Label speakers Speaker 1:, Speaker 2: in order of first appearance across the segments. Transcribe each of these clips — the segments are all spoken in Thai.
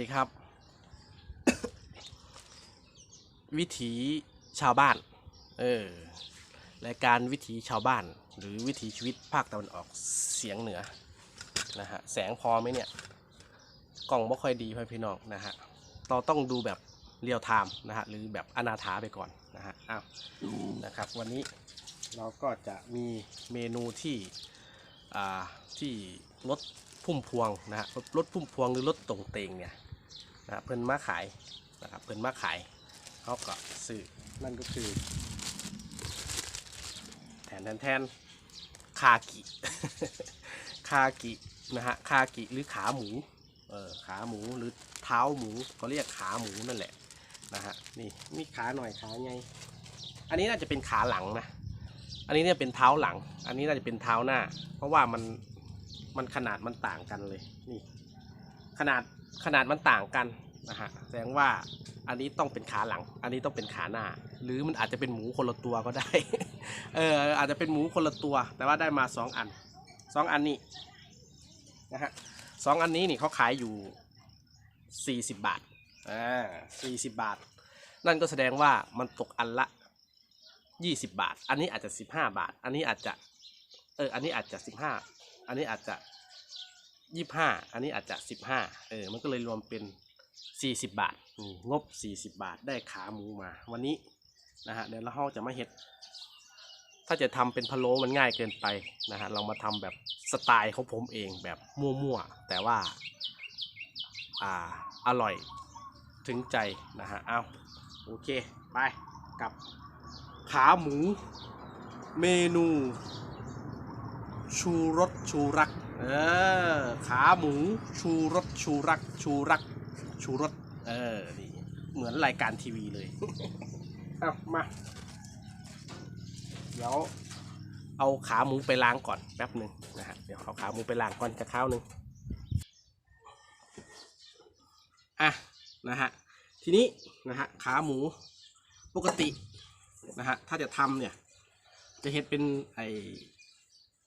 Speaker 1: ดีครับ วิถีชาวบ้าน เออรายการวิถีชาวบ้าน หรือวิถีชีวิตภาคตะวันออกเสียงเหนือนะฮะแสงพอไหมเนี่ย กล้องไม่ค่อยดีพ่อพี่น้องนะฮะเราต้องดูแบบเรียลไทม์นะฮะหรือแบบอนาถาไปก่อนนะฮะอ้าวนะครับ วันนี้เราก็จะมีเมนูที่อ่าที่รถพุ่มพวงนะฮะรถพุ่มพวงหรือรถตรงเตงเนี่ย นะฮะเพิ่นมาขายนะครับเพิ่นมาขายเขาก็ซื้อนั่นก็คือ แทนแทนแทนคากิ คากินะฮะคากิหรือขาหมูเออขาหมูหรือเท้าหมูก็เรียกขาหมูนั่นแหละนะฮะนี่มีขาหน่อยขาไงอันนี้น่าจะเป็นขาหลังนะอันนี้เนี่ยเป็นเท้าหลัง อันนี้น่าจะเป็นเท้าหน้า เพราะว่ามันมันขนาดมันต่างกันเลยนี่ขนาด ขนาดมันต่างกันนะฮะแสดงว่าอันนี้ต้องเป็นขาหลัง อันนี้ต้องเป็นขาหน้า หรือมันอาจจะเป็นหมูคนละตัวก็ได้ เอออาจจะเป็นหมูคนละตัว แต่ว่าได้มาสองอันสองอันนี้นะฮะสองอันนี้นี่เขาขายอยู่สี่สิบบาทอ่าสี่สิบบาท นั่นก็แสดงว่ามันตกอันละยี่สิบบาท อันนี้อาจจะสิบห้าบาท อันนี้อาจจะเอออันนี้อาจจะสิบห้าอันนี้อาจจะ ยี่ห้าอันนี้อาจจะสิบห้าเออมันก็เลยรวมเป็นสี่สิบบาทงบสี่สิบบาทได้ขาหมูมาวันนี้นะฮะเดี๋ยวเราจะมาเฮ็ด ถ้าจะทำเป็นพะโล้มันง่ายเกินไปนะฮะเรามาทำแบบสไตล์ของผมเองแบบมั่วๆแต่ว่าอ่าอร่อยถึงใจนะฮะเอาโอเคไปกับขาหมู เมนู ชูรสชูรัก เออ ขาหมูชูรสชูรัก ชูรัก ชูรสเออนี่เหมือนรายการทีวีเลย เอามา เดี๋ยวเอาขาหมูไปล้างก่อนแป๊บหนึ่งนะฮะเดี๋ยวเอาขาหมูไปล้างก่อนจะข้าวหนึ่งอะนะฮะทีนี้นะฮะขาหมูปกตินะฮะถ้าจะทำเนี่ย จะเห็นเป็นไอ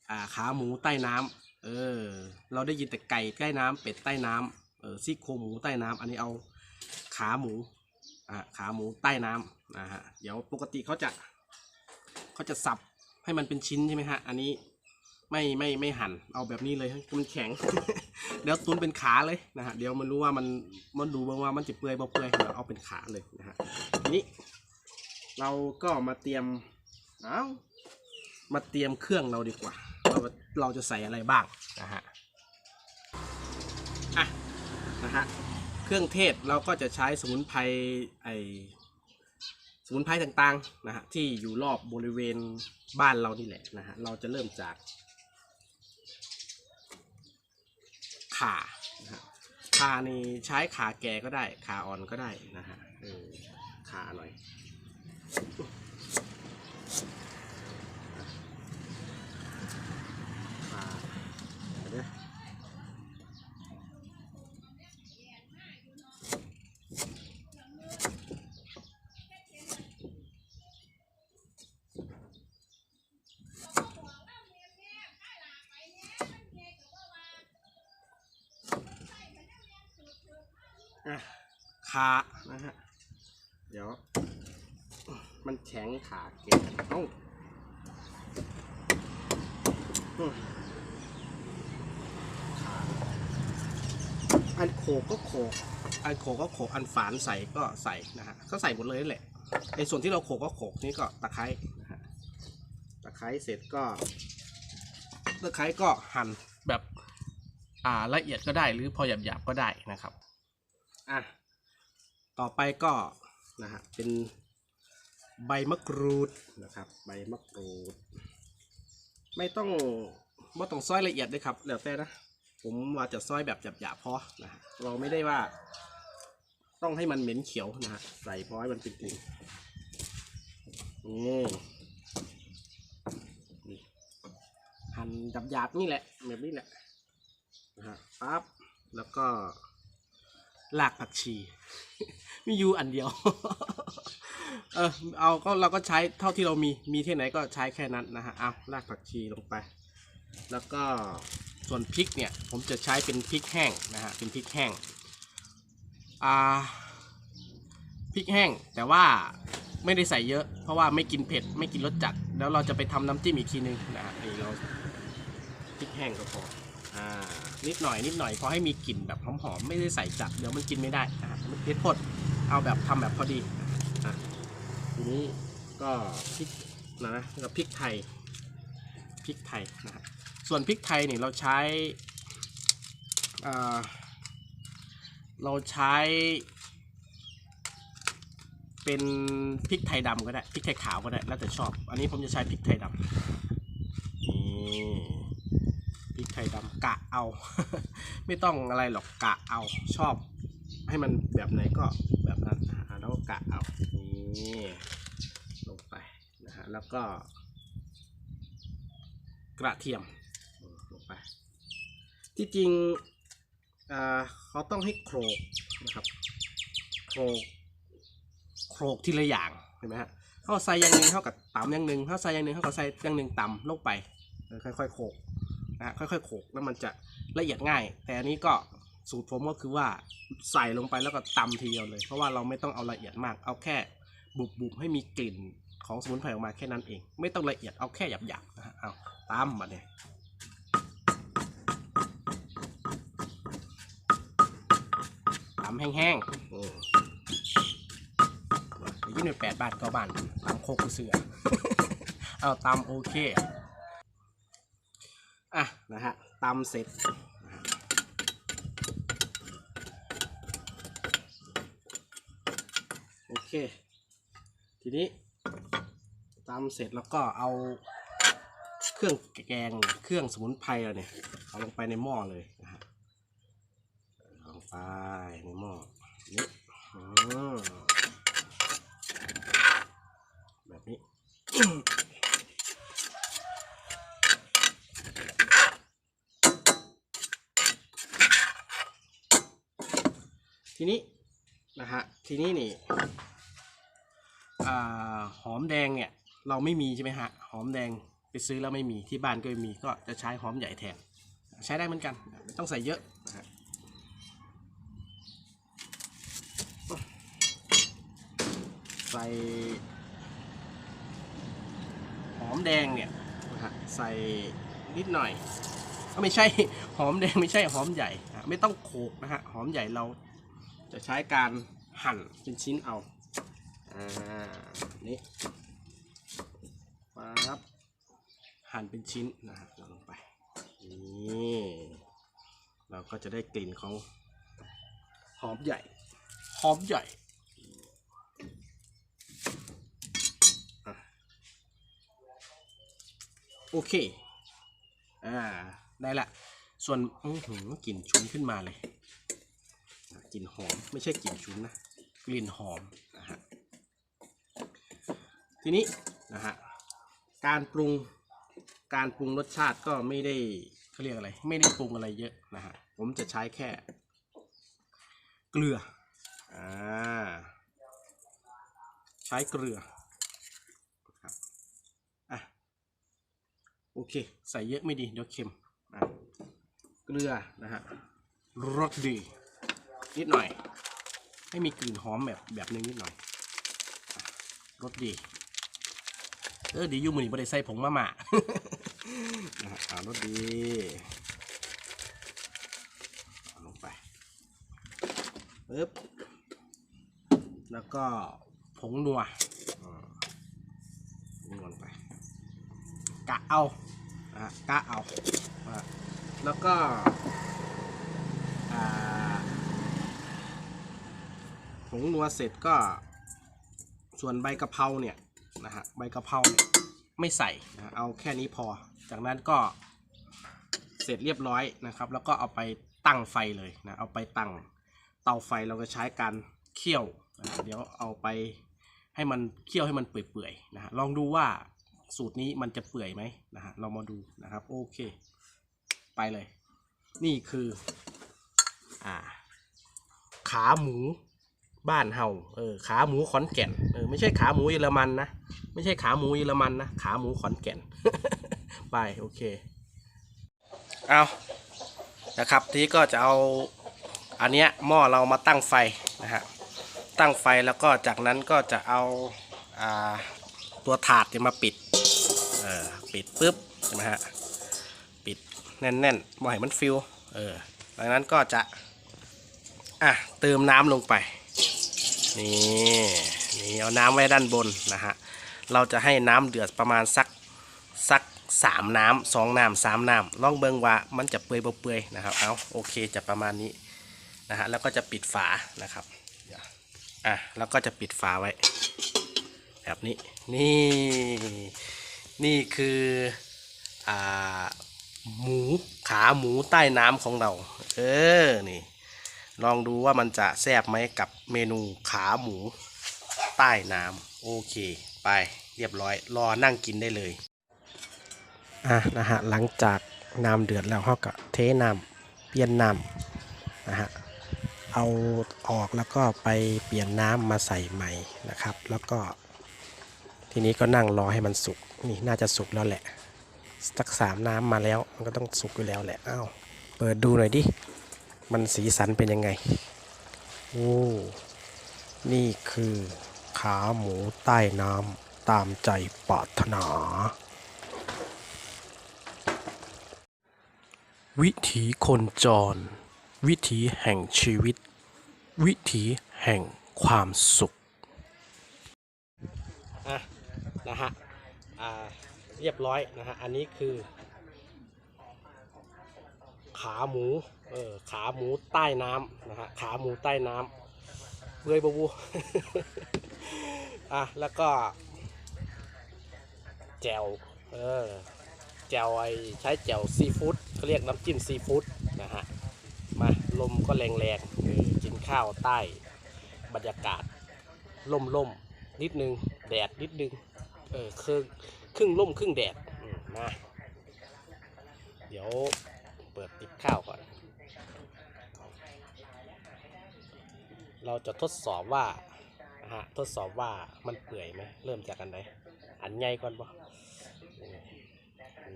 Speaker 1: อ่าขาหมูใต้น้ำ เออ เราได้ยินแต่ไก่ใต้น้ำเป็ดใต้น้ำเออซี่โครงหมูใต้น้ำอันนี้เอาขาหมูอ่าขาหมูใต้น้ำนะฮะเดี๋ยวปกติเขาจะเขาจะสับให้มันเป็นชิ้นใช่ไหมฮะ อันนี้ไม่ไม่ไม่หั่นเอาแบบนี้เลยมันแข็งเดี๋ยวตุนเป็นขาเลยนะฮะเดี๋ยวมันรู้ว่ามันมันดูบ้างว่ามันจะเปื่อยบ่เปื่อยเป๋ยเอาเป็นขาเลยนะฮะทีนี้เราก็มาเตรียมเอามาเตรียมเครื่องเราดีกว่า เราเราจะใส่อะไรบ้างนะฮะอะนะฮะเครื่องเทศเราก็จะใช้สมุนไพรไอสมุนไพรต่างๆนะฮะที่อยู่รอบบริเวณบ้านเรานี่แหละนะฮะเราจะเริ่มจากข่านะฮะข่านี่ใช้ขาแก่ก็ได้ขาอ่อนก็ได้นะฮะเออขาหน่อยข่าเดี๋ยวนะอะ ขานะฮะ เดี๋ยว มันแข็งขาเก็บเอ้าขาอันโขกก็โขก อันโขกก็โขก อันฝานใส่ก็ใส่นะฮะ ก็ใส่หมดเลยนั่แหละไอ้ส่วนที่เราโขกก็โขกนี่ก็ตะไคร้นะฮะ ตะไคร้เสร็จก็ ตะไคร้ก็หั่นแบบ อ่าละเอียดก็ได้หรือพอหยาบๆก็ได้นะครับ อะต่อไปก็นะฮะเป็นใบมะกรูดนะครับ ใบมะกรูด ไม่ต้องไม่ต้องซอยละเอียดเลยครับแล้วแต่นะผมว่าจะซอยแบบหยาบๆพอนะฮะเราไม่ได้ว่า ต้องให้มันเหม็นเขียวนะฮะใส่พอให้มันเป็นกลิ่นนี่นี่หั่นหยาบๆนี่แหละแบบนี้แหละนะฮะปั๊บแล้วก็ รากผักชี มีอยู่อันเดียว เออเอาก็เราก็ใช้เท่าที่เรามีมีที่ไหนก็ใช้แค่นั้นนะฮะเอารากผักชีลงไป แล้วก็ส่วนพริกเนี่ย ผมจะใช้เป็นพริกแห้งนะฮะเป็นพริกแห้งอ่าพริกแห้งแต่ว่าไม่ได้ใส่เยอะ เพราะว่าไม่กินเผ็ดไม่กินรสจัด แล้วเราจะไปทำน้ำจิ้มอีกทีนึงนะฮะนี่เราพริกแห้งก็พออ่า นิดหน่อยนิดหน่อยพอให้มีกลิ่นแบบหอมๆไม่ได้ใส่จัดเดี๋ยวมันกินไม่ได้นะฮะมันเผ็ดพดเอาแบบทำแบบพอดีอะทีนี้ก็พริกนะนะแล้วพริกไทยพริกไทยนะฮะส่วนพริกไทยเนี่ยเราใช้เราใช้เป็นพริกไทยดำก็ได้พริกไทยขาวก็ได้แล้วแต่ชอบ อันนี้ผมจะใช้พริกไทยดำนี่ ไทยดำกะเอา ไม่ต้องอะไรหรอกกะเอาชอบ ให้มันแบบไหนก็แบบนั้นอะแล้วก็กะเอานี่ลงไปนะฮะแล้วก็ กระเทียมลงไป ที่จริงอ่าเขาต้องให้โครกนะครับโครกโขลกทีละอย่างเห็นไหมฮะเขาใส่อย่างหนึ่งเท่ากับตำอย่างหนึ่งเขาใส่อย่างหนึ่งเขาก็ใส่อย่างหนึ่งตำลงไปเออค่อยๆโขลก นะค่อยๆโขลกแล้วมันจะละเอียดง่าย แต่อันนี้ก็สูตรผมก็คือว่าใส่ลงไปแล้วก็ตำทีเดียวเลย เพราะว่าเราไม่ต้องเอาละเอียดมาก เอาแค่บุบๆให้มีกลิ่นของสมุนไพรออกมาแค่นั้นเอง ไม่ต้องละเอียดเอาแค่หยาบๆนะฮะเอาตำมาเนี่ยตำแห้งๆอืมยี่สิบแปดบาทก็บานตามโคกเสือเอาตามโอเค นะฮะตำเสร็จโอเค ทีนี้ตำเสร็จแล้วก็เอาเครื่องแกงเครื่องสมุนไพรเราเนี่ยเอาลงไปในหม้อเลยนะฮะเอาลงไปในหม้อนี่อืม แบบนี้ ทีนี้นะฮะทีนี้นี่หอมแดงเนี่ยเราไม่มีใช่ไหมฮะหอมแดงไปซื้อแล้วไม่มีที่บ้านก็ไม่มีก็จะใช้หอมใหญ่แทน ใช้ได้เหมือนกันไม่ต้องใส่เยอะนะฮะใส่หอมแดงเนี่ยนะฮะใส่นิดหน่อยก็ไม่ใช่หอมแดงไม่ใช่หอมใหญ่ไม่ต้องโขกนะฮะหอมใหญ่เรา จะใช้การหั่นเป็นชิ้นเอา อ่า นี่ปั๊บหั่นเป็นชิ้นนะฮะลงไป นี่ เราก็จะได้กลิ่นของหอมใหญ่ หอมใหญ่โอเค อ่า ได้ละ ส่วนอื้อหือกลิ่นชุนขึ้นมาเลย กลิ่นหอม ไม่ใช่กลิ่นชุนนะกลิ่นหอมนะฮะทีนี้นะฮะการปรุงการปรุงรสชาติก็ไม่ได้เขาเรียกอะไร ไม่ได้ปรุงอะไรเยอะนะฮะผมจะใช้แค่ เกลืออ่าใช้เกลือครับอะโอเค ใส่เยอะไม่ดีเดี๋ยวเค็มอะเกลือนะฮะรสดี นิดหน่อย ให้มีกลิ่นหอมแบบแบบนึงนิดหน่อยรสดี เออดีอยูมือนี่บ่ได้ใส่ผงมาม่านะฮะอ่ารสดีเอาลงไปปึ๊บแล้วก็ผงนัวอ่าผงนัวลงไป กะเอานะฮะกะเอาอะแล้วก็อ่า ผงนัวเสร็จก็ ส่วนใบกะเพราเนี่ยนะฮะใบกะเพราเนี่ยไม่ใส่นะเอาแค่นี้พอ จากนั้นก็เสร็จเรียบร้อยนะครับ แล้วก็เอาไปตั้งไฟเลยนะเอาไปตั้งเตาไฟเราก็ใช้การเคี่ยวนะฮะเดี๋ยวเอาไปให้มันเคี่ยวให้มันเปื่อยๆนะฮะลองดูว่าสูตรนี้มันจะเปื่อยไหมนะฮะเรามาดูนะครับโอเค ไปเลย นี่คือ อ่า ขาหมู บ้านเฮาเออขาหมูขอนแก่นเออไม่ใช่ขาหมูเยอรมันนะไม่ใช่ขาหมูเยอรมันนะขาหมูขอนแก่นไปโอเคเอานะครับทีนี้ก็จะเอาอันเนี้ยหม้อเรามาตั้งไฟนะฮะตั้งไฟแล้วก็จากนั้นก็จะเอาอ่าตัวถาดเนี่ยมาปิดเออปิดปุ๊บใช่ไหมฮะปิดแน่นๆไม่ให้มันฟิวเออดังนั้นก็จะอะเติมน้ำลงไป นี่นี่เอาน้ำไว้ด้านบนนะฮะเราจะให้น้ำเดือดประมาณสักสักสามน้ำสองน้ำสามน้ำลองเบิงว่ามันจะเปื่อยเปื่อยนะครับเอาโอเคจะประมาณนี้นะฮะแล้วก็จะปิดฝานะครับอะแล้วก็จะปิดฝาไว้ แบบนี้นี่นี่คืออ่าหมูขาหมูใต้น้ำของเรา เออนี่ ลองดูว่ามันจะแซ่บไหมกับเมนูขาหมูใต้น้ำโอเค ไปเรียบร้อย รอนั่งกินได้เลยอะนะฮะหลังจากน้ำเดือดแล้วเขาก็เทน้ำเปลี่ยนน้ำนะฮะเอาออกแล้วก็ไปเปลี่ยนน้ำมาใส่ใหม่นะครับ แล้วก็ทีนี้ก็นั่งรอให้มันสุกนี่น่าจะสุกแล้วแหละสักสามน้ำมาแล้วมันก็ต้องสุกอยู่แล้วแหละอ้าวเปิดดูหน่อยดิ มันสีสันเป็นยังไง โอ้ นี่คือขาหมูใต้น้ำตามใจปรารถนา วิถีคนจร วิถีแห่งชีวิต วิถีแห่งความสุขะนะฮะอ่าเรียบร้อยนะฮะ อันนี้คือ ขาหมูเออขาหมูใต้น้ำนะฮะขาหมูใต้น้ำเบื่อยบวูอะแล้วก็แจวเออแจวไอใช้แจวซีฟู้ดเขาเรียกน้ำจิ้มซีฟู้ดนะฮะมาลมก็แรงๆกินข้าวใต้บรรยากาศล่มล่มนิดนึง แดดนิดนึงเออครึ่งครึ่งล่มครึ่งแดดมาเดี๋ยว เปิดติดข้าวก่อน เราจะทดสอบว่าฮะทดสอบว่ามันเปื่อยไหมเริ่มจากอันไหนอันใหญ่ก่อนปะ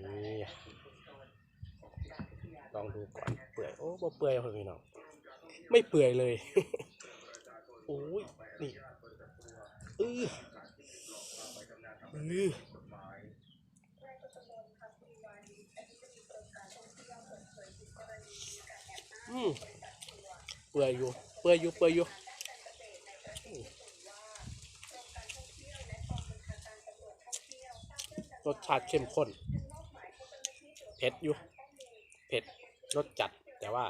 Speaker 1: นี่ลองดูก่อนเปื่อยโอ้บ่เปื่อยครับพี่น้องไม่เปื่อยเลยโอ้ยนี่อืออือ อืมเปื่อยอยู่ เปื่อยอยู่ เปื่อยอยู่รสชาติเข้มข้น เผ็ดอยู่ เผ็ด รสจัด แต่ว่า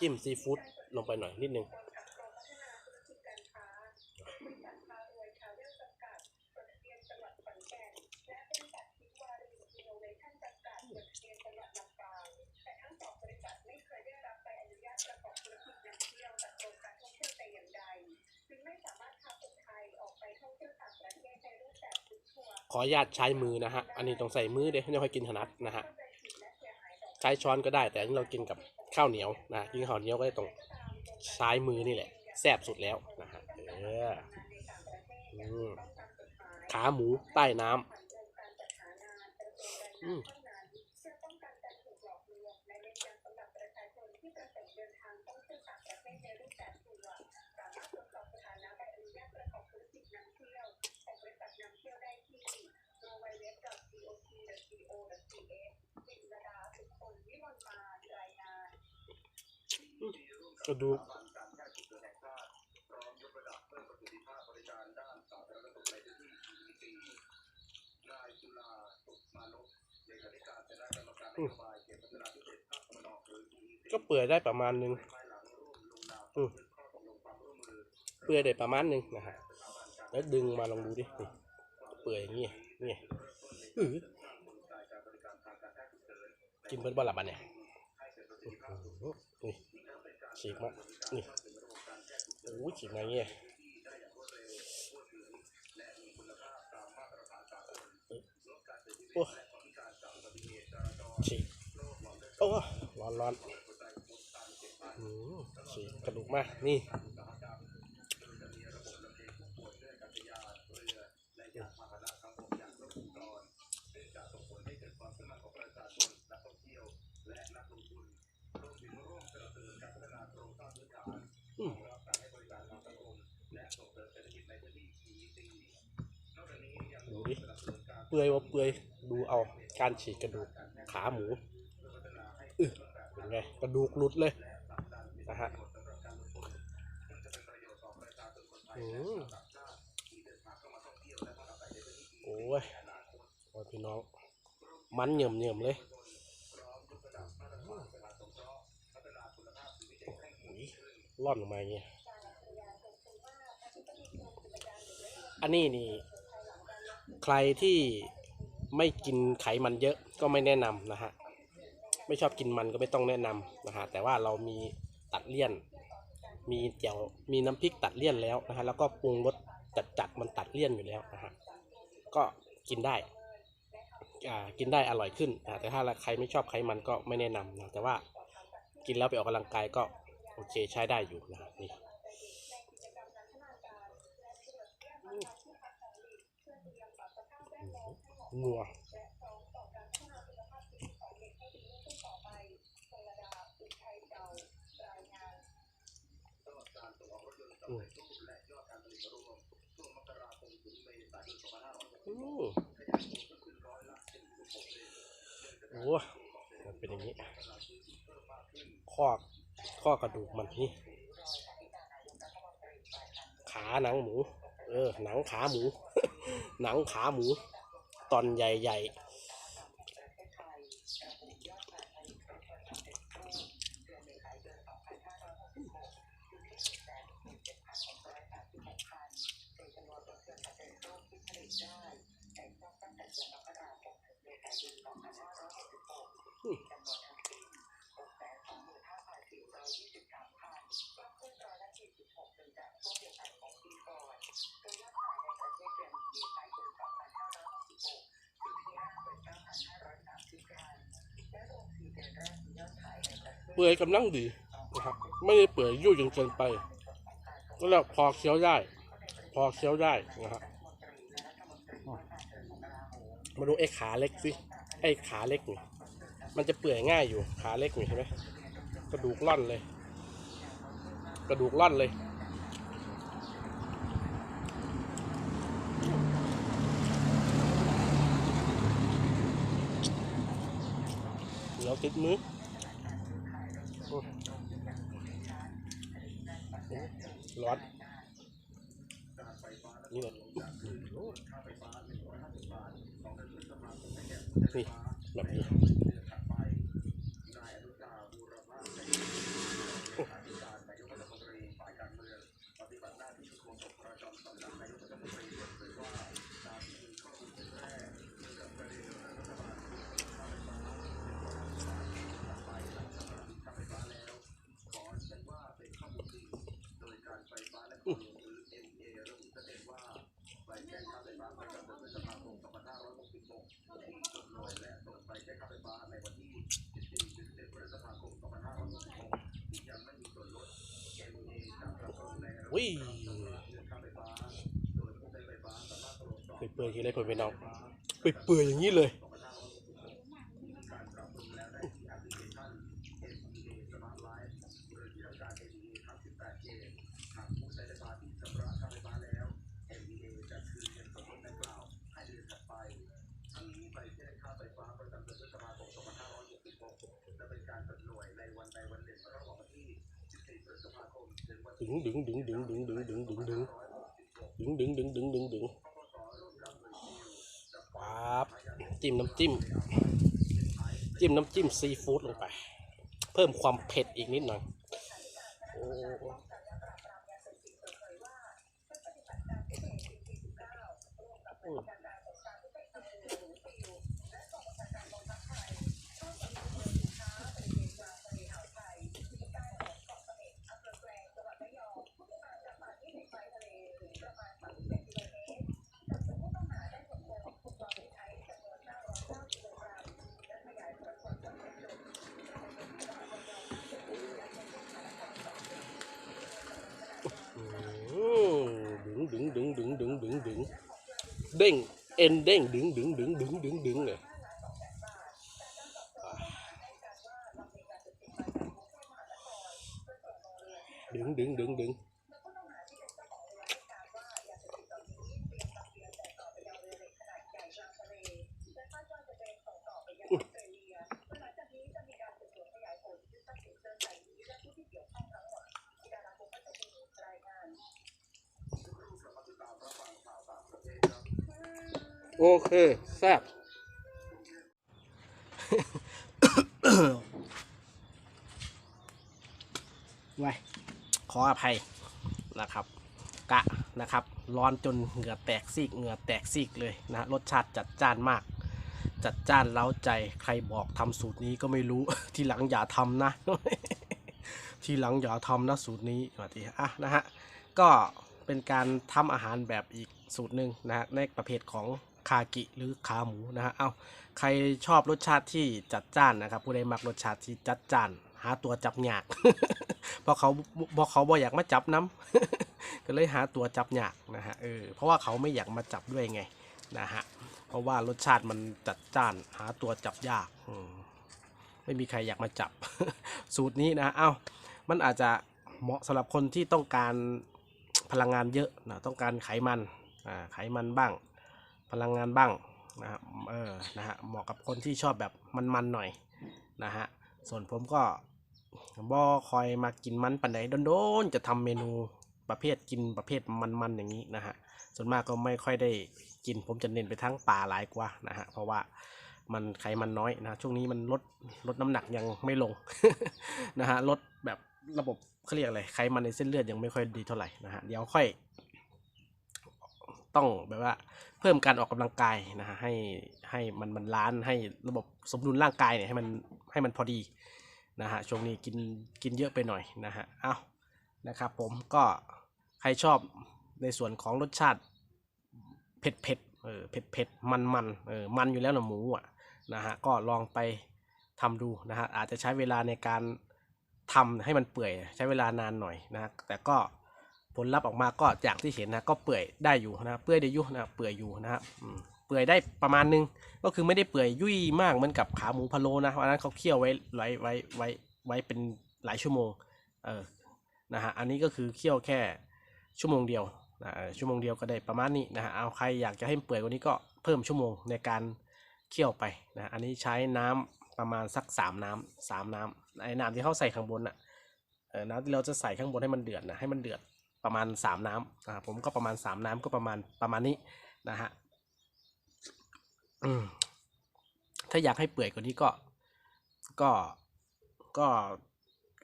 Speaker 1: จิ้มซีฟู้ดลงไปหน่อยนิดนึง ขออนุญาตใช้มือนะฮะ อันนี้ต้องใส่มือเดี๋ยวไม่ค่อยกินถนัดนะฮะ ใช้ช้อนก็ได้ แต่อันนี้เรากินกับข้าวเหนียวนะกินข้าวเหนียวก็ได้ตรงใช้มือนี่แหละแซ่บสุดแล้วนะฮะเออขาหมูใต้น้ำ อืมก็ดูก็เปื่อยได้ประมาณนึงเปื่อยได้ประมาณนึงนะฮะ แล้วดึงมาลองดูดิ เปื่อยอย่างงี้ นี่อื้อกินเพิ่นบ่หลับอะเนี่ยอื้อหือนี่ฉีกมา นี่โอ้ยฉีกมาอย่างงี้โอ้ฉีกโอ้ร้อนร้อนอืมฉีกกระดูกมา นี่ อืม
Speaker 2: เปื่อยว่าเปื่อยดูเอาการฉีกกระดูกขาหมูอึเป็นไงกระดูกหลุดเลยนะฮะอืมโอ้ยโอ้ยพี่น้อง มันเหยิ่มเหยิ่มๆเลยโอ้ยร่อนออกมาอย่างเงี้ย อันนี้นี่ ใครที่ไม่กินไขมันเยอะก็ไม่แนะนำนะฮะไม่ชอบกินมันก็ไม่ต้องแนะนำนะฮะแต่ว่าเรามีตัดเลี่ยน มีเจียวมีน้ำพริกตัดเลี่ยนแล้วนะฮะแล้วก็ปรุงรสจัดจัดมันตัดเลี่ยนอยู่แล้วนะฮะก็กินได้อ่ากินได้อร่อยขึ้นนะแต่ถ้าใครไม่ชอบไขมันก็ไม่แนะนำนะแต่ว่ากินแล้วไปออกกำลังกายก็โอเคใช้ได้อยู่นะฮะนี่ นัวโอ้มันเป็นอย่างนี้ ข้อข้อกระดูกมันนี่ ขาหนังหมู เออ หนังขาหมู หนังขาหมู ตอนใหญ่ ๆ เปื่อยกำลังดีนะครับ ไม่ได้เปื่อยยุ่ยจนเกินไปก็แล้วพอเคี้ยวได้ พอเคี้ยวได้นะครับมาดูไอ้ขาเล็กสิไอ้ขาเล็กนี่มันจะเปื่อยง่ายอยู่ขาเล็กนี่เห็นไหมกระดูกล่อนเลย กระดูกล่อนเลย เหนียว ติดมือร้อนนี่เลยนี่แบบนี้ วิ่งเปื่อยๆทีไรผมไปน้องเปื่อยๆอย่างนี้เลย ดึงดึงดึงดึงดึงดึงดึงดึงดึงดึงดึงดึงดึงดึงดึงปั๊บจิ้มน้ำจิ้ม จิ้มน้ำจิ้มซีฟู้ดลงไป เพิ่มความเผ็ดอีกนิดหน่อยโอ้ เด้งเอ็นเด้งดึงดึงดึงดึงดึงดึงเลยดึงดึงดึงดึง
Speaker 1: โอเคแซ่บไว้ขออภัยนะครับ กะนะครับ ร้อนจนเหงื่อแตกซีกเหงื่อแตกซีกเลยนะรสชาติจัดจ้านมาก จัดจ้านเล้าใจใครบอกทำสูตรนี้ก็ไม่รู้ ทีหลังอย่าทำนะ ทีหลังอย่าทำนะสูตรนี้ว่าทีอะนะฮะก็เป็นการทำอาหารแบบอีกสูตรหนึ่งนะฮะในประเภทของ คากิหรือขาหมูนะฮะเอาใครชอบรสชาติที่จัดจ้านนะครับ ผู้ใดมักรสชาติที่จัดจ้าน หาตัวจับยากเพราะเขาเพราะเขาบ่อยากมาจับน้ำก็เลยหาตัวจับยากนะฮะเออเพราะว่าเขาไม่อยากมาจับด้วยไงนะฮะเพราะว่ารสชาติมันจัดจ้านหาตัวจับยากอไม่มีใครอยากมาจับ สูตรนี้นะเอ้ามันอาจจะเหมาะสำหรับคนที่ต้องการพลังงานเยอะนะต้องการไขมันอ่าไขมันบ้าง พลังงานบ้างนะครับเออนะฮะเหมาะกับคนที่ชอบแบบมันๆหน่อยนะฮะส่วนผมก็บอคอยมากินมันปันไหนโดนๆจะทำเมนูประเภทกินประเภทมันๆอย่างนี้นะฮะส่วนมากก็ไม่ค่อยได้กินผมจะเน้นไปทั้งปลาหลายกว่านะฮะเพราะว่ามันไขมันน้อยนะช่วงนี้มันลดลดน้ำหนักยังไม่ลงนะฮะลดแบบระบบเขาเรียกอะไรไขมันในเส้นเลือดยังไม่ค่อยดีเท่าไหร่นะฮะเดี๋ยวค่อย ต้องแบบว่าเพิ่มการออกกำลังกายนะฮะให้ให้มันมันล้านให้ระบบสมดุลร่างกายเนี่ยให้มันให้มันพอดีนะฮะช่วงนี้กินกินเยอะไปหน่อยนะฮะเอานะครับผมก็ใครชอบในส่วนของรสชาติเผ็ดเผ็ดเออเผ็ดเผ็ดมันมันเออมันอยู่แล้วนะหมูอะนะฮะก็ลองไปทำดูนะฮะอาจจะใช้เวลาในการทำให้มันเปื่อยใช้เวลานานหน่อยนะแต่ก็ ผลลัพธ์ออกมาก็อย่างที่เห็นนะก็เปื่อยได้อยู่นะเปื่อยได้อยุ่นะเปื่อยอยู่นะครับเปื่อยได้ประมาณนึงก็คือไม่ได้เปื่อยยุ่ยมากเหมือนกับขาหมูพะโล้นะวันนั้นเขาเคี่ยวไว้ไว้ไว้ไว้ไว้เป็นหลายชั่วโมงเออนะฮะอันนี้ก็คือเคี่ยวแค่ชั่วโมงเดียวนะชั่วโมงเดียวก็ได้ประมาณนี้นะฮะเอาใครอยากจะให้เปื่อยกว่านี้ก็เพิ่มชั่วโมงในการเคี่ยวไปนะอันนี้ใช้น้ำประมาณสักสามน้ำสามน้ำไอ้น้ำที่เขาใส่ข้างบนอะเออน้ำที่เราจะใส่ข้างบนให้มันเดือดนะให้มันเดือด ประมาณสามน้ำนะผมก็ประมาณสามน้ำก็ประมาณประมาณนี้นะฮะถ้าอยากให้เปื่อยกว่านี้ก็ ก็ก็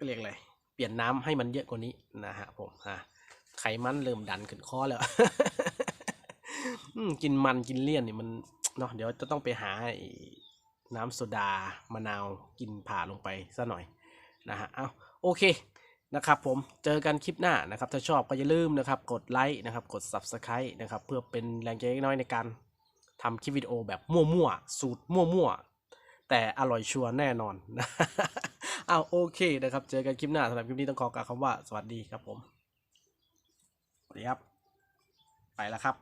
Speaker 1: เรียกอะไรเปลี่ยนน้ำให้มันเยอะกว่านี้นะฮะผมอะไขมันเริ่มดันขึ้นคอแล้วกินมันกินเลี่ยนนี่มันเนาะเดี๋ยวจะต้องไปหาน้ำโซดามะนาวกินผ่าลงไปซะหน่อยนะฮะเอาโอเค นะครับผมเจอกันคลิปหน้านะครับ ถ้าชอบก็อย่าลืมนะครับ กดไลค์นะครับ กด Subscribe นะครับ เพื่อเป็นแรงใจเล็กน้อยในการทำคลิปวิดีโอแบบมั่วๆ สูตรมั่วๆ แต่อร่อยชัวร์แน่นอนเอาโอเคนะครับ เจอกันคลิปหน้าสำหรับคลิปนี้ต้องขอกล่าวคำว่าสวัสดีครับผม สวัสดีครับ ไปแล้วครับ